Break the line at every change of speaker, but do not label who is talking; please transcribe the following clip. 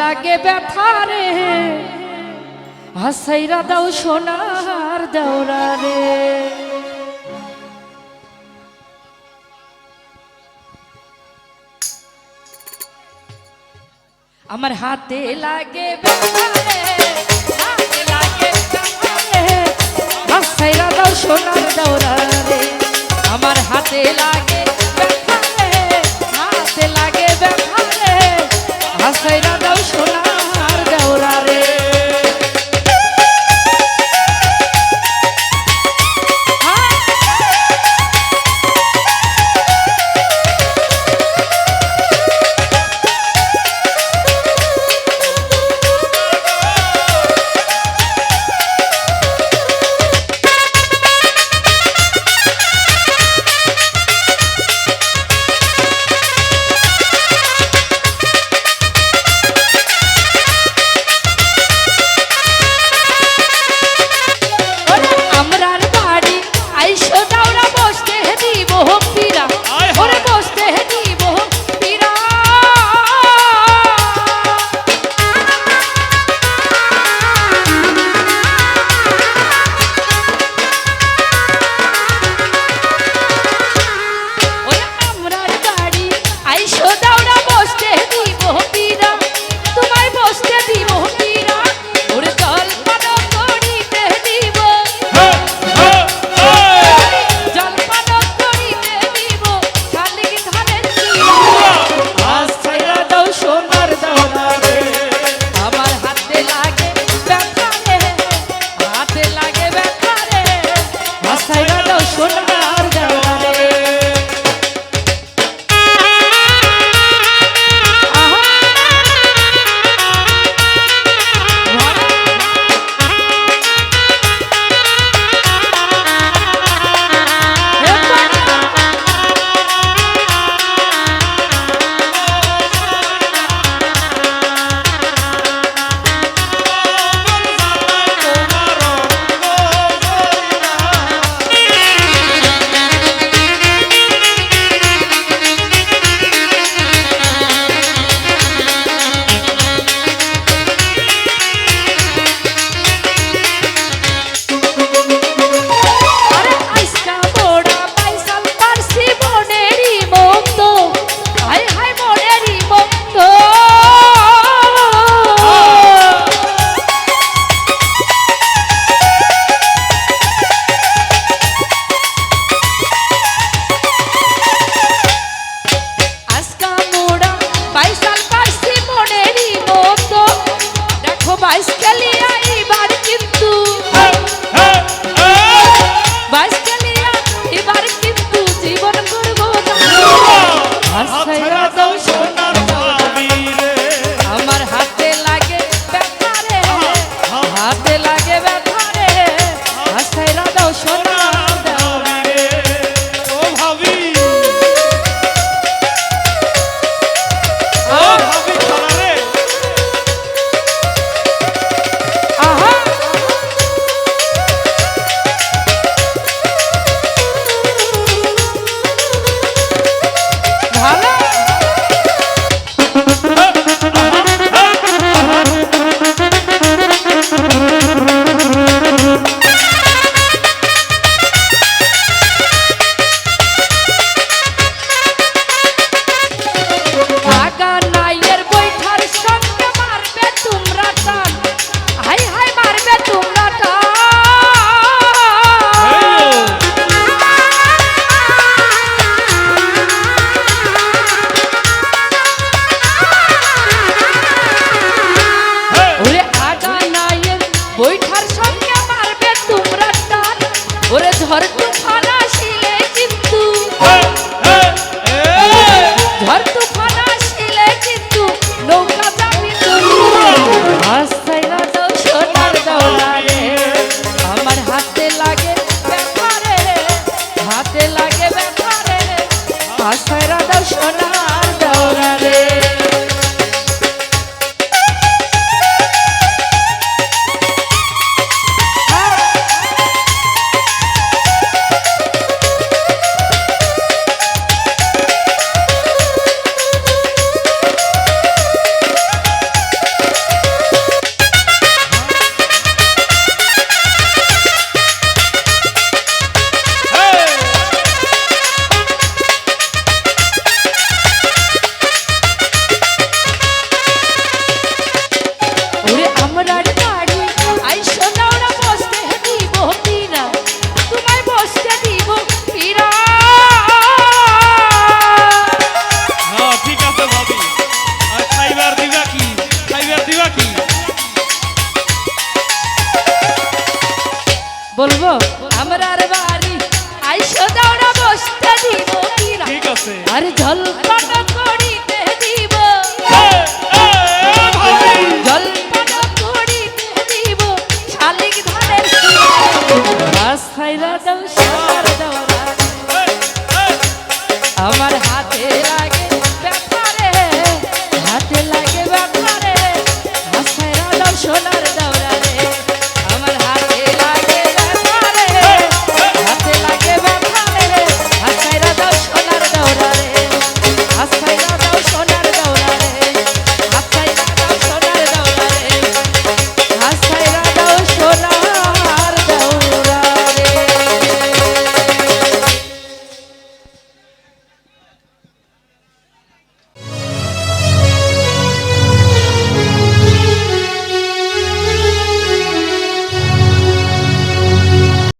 লাগে ব্যথা রে। হাসাইরা দাও সোনার দৌড়া রে। আমার হাতে লাগে ব্যথা রে, হাতে লাগে হাসাইরা দাও সোনার দৌড়া রে। আমার হাতে লাগে আশায় রাধা সোনা।